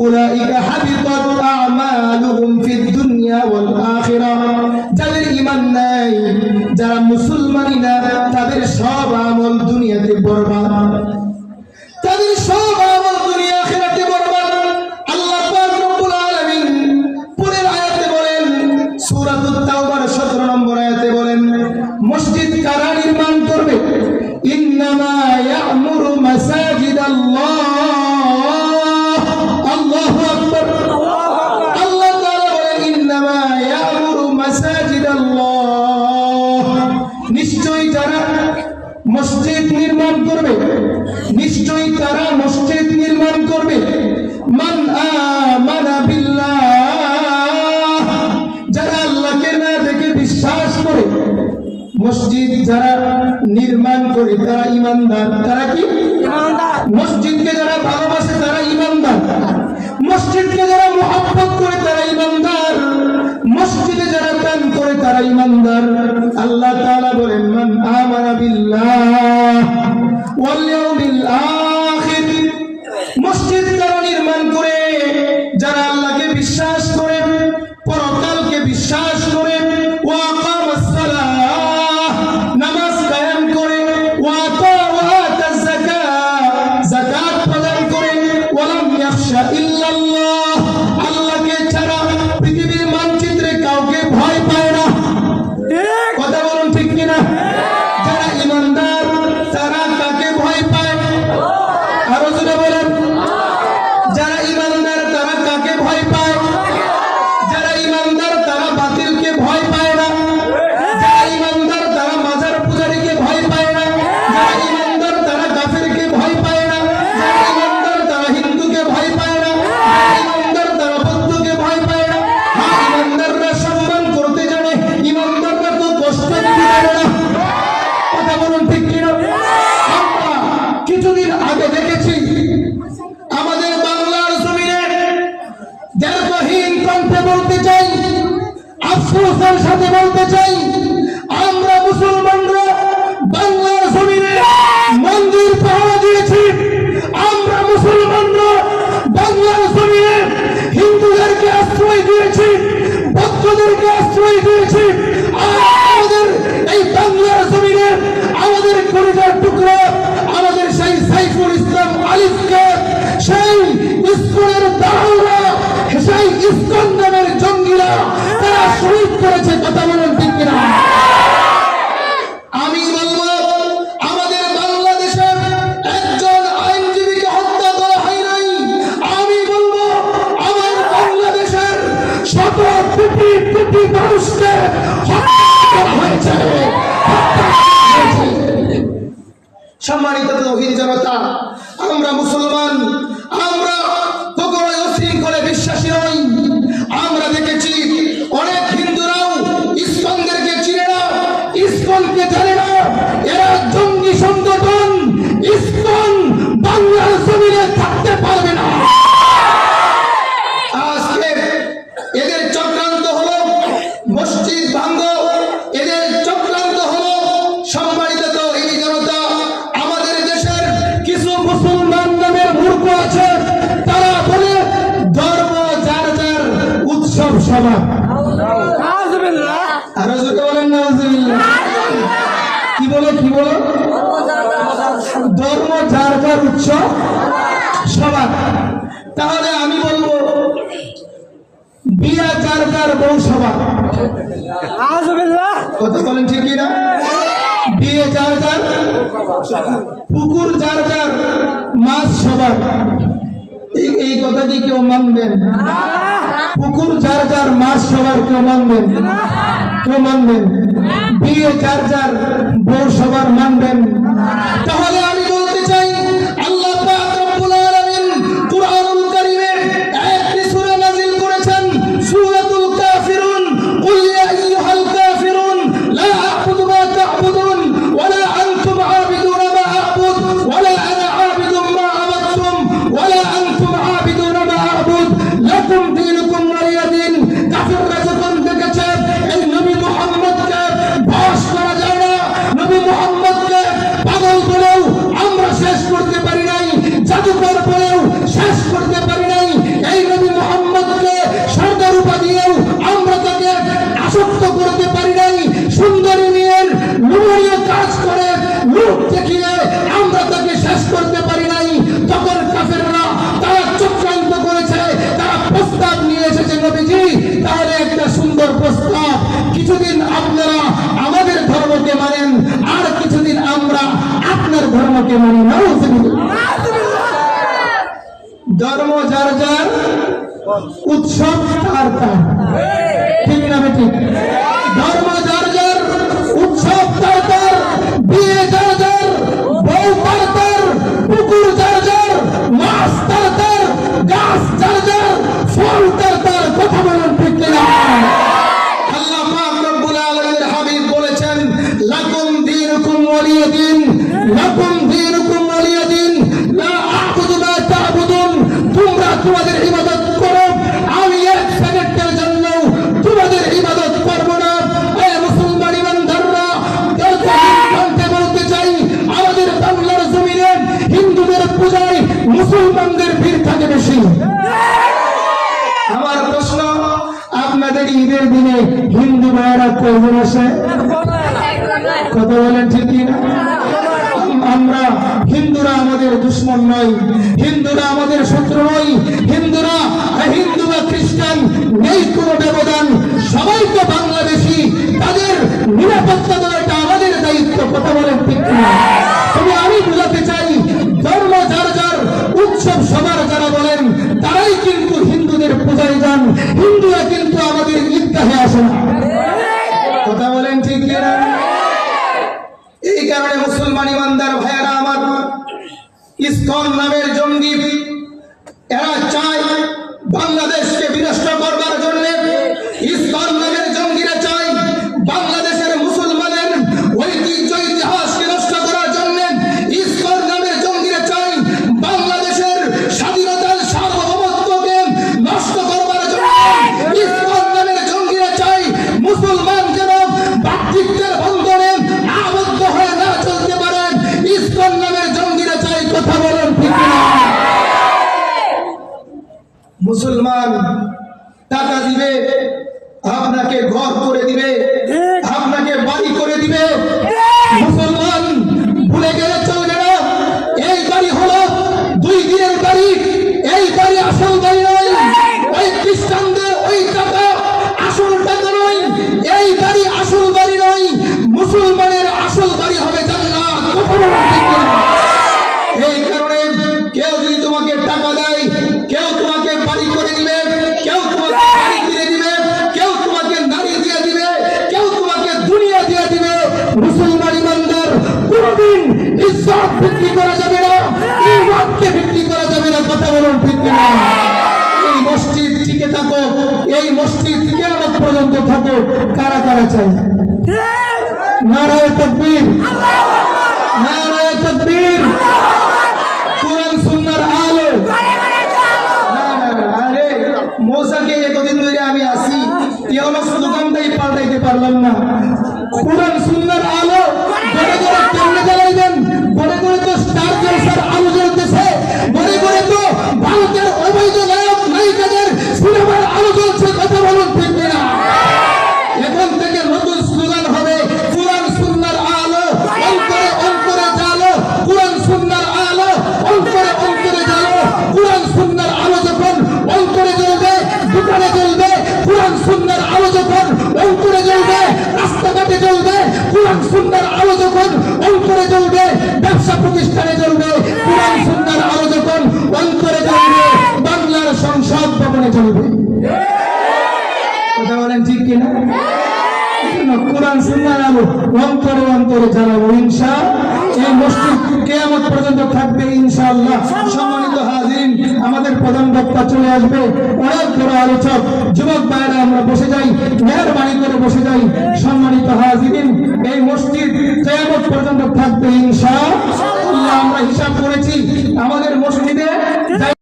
أولئك حبطت أعمالهم في الدنيا والآخرة. মসজিদ নির্মাণ করবে। নিশ্চয়ই তারা মসজিদ নির্মাণ করবে। যারা আল্লাহকে না দেখে বিশ্বাস করে মসজিদ যারা নির্মাণ করে তারা ইমানদার। তারা কি? মসজিদকে যারা ভালোবাসে তারা ইমানদার। মসজিদকে যারা মোহাম্মত করে তারা ইমানদার। দান করে তারা ইমানদার। আল্লাহ তাআলা বলেন মান আমানা আশ্রয় দিয়েছি আমাদের এই বাংলার জমিনে আমাদের কলিজার টুকরো আমাদের সেই সাইফুল ইসলাম আলিফকে সেই ইস্কুলের দারুরা সেই ইস্কন নামের জঙ্গিরা তারা শহীদ করেছে কথা বলেন কোটি কোটি মানুষকে হয়েছে। সম্মানিত জনতা আমরা মুসলমান সবার উচ্চ সবার। তাহলে আমি বলব, বিয়া যার যার বউ সবার। কথা বলেন ঠিক না বিয়ে পুকুর মাছ সবার। এই কথা কি কেউ মানবেন? পুকুর যার যার, মাছ সবার কেউ মানবেন? কেউ মানবেন? বিয়ে চার যার, বউ সবার মানবেন? তাহলে ধর্মকে মানি না ধর্ম যার যার উৎসব তার তার। ঠিক না হ্যাঁ। ধর্ম যার আসে কথা বলেন ঠিক না? আমরা হিন্দুরা আমাদের দুশ্মন নয় হিন্দুরা আমাদের শত্রু নয় হিন্দুরা হিন্দু বা খ্রিস্টান নেই কোনো ব্যবধান সবাই তো বাংলাদেশি, তাদের নিরাপত্তা দেওয়াটা আমাদের দায়িত্ব, কথা বলেন ঠিক না? তবে আমি বোঝাতে চাই, ধর্ম যার যার, উৎসব সবার যারা বলেন, তারাই কিন্তু হিন্দুদের পূজায় যান। হিন্দুরা কিন্তু আমাদের ঈদগাহে আসে না। ঈশ্বর নামে নারায় চাই। নারায় আরে, মোসাকে এতদিন ধরে আমি আসি ইয়া হলো শুধু পাল্টাইতে পারলাম না। কোরআন সুন্দর আলো আমল অন্তরে জ্বলবে ব্যবসা প্রতিষ্ঠানে জ্বলবে কোরআন সুন্দর আলো যখন অন্তরে জ্বলবে বাংলার সংসদ ভবনে জ্বলবে। কথা বলেন ঠিক কিনা? হ্যাঁ। কোরআন সুন্দর আলো অন্তরে অন্তরে জ্বালাবো। পর্যন্ত থাকবে ইনশাআল্লাহ। সম্মানিত হাজিরিন আমাদের প্রধান বক্তা চলে আসবে। অনেক বড় আলোচক যুবক ভাইরা আমরা বসে যাই মেহরবানি করে বসে যাই। সম্মানিত হাজিরিন এই মসজিদ কেমন পর্যন্ত থাকবে ইনশাআল্লাহ। আমরা হিসাব করেছি আমাদের মসজিদে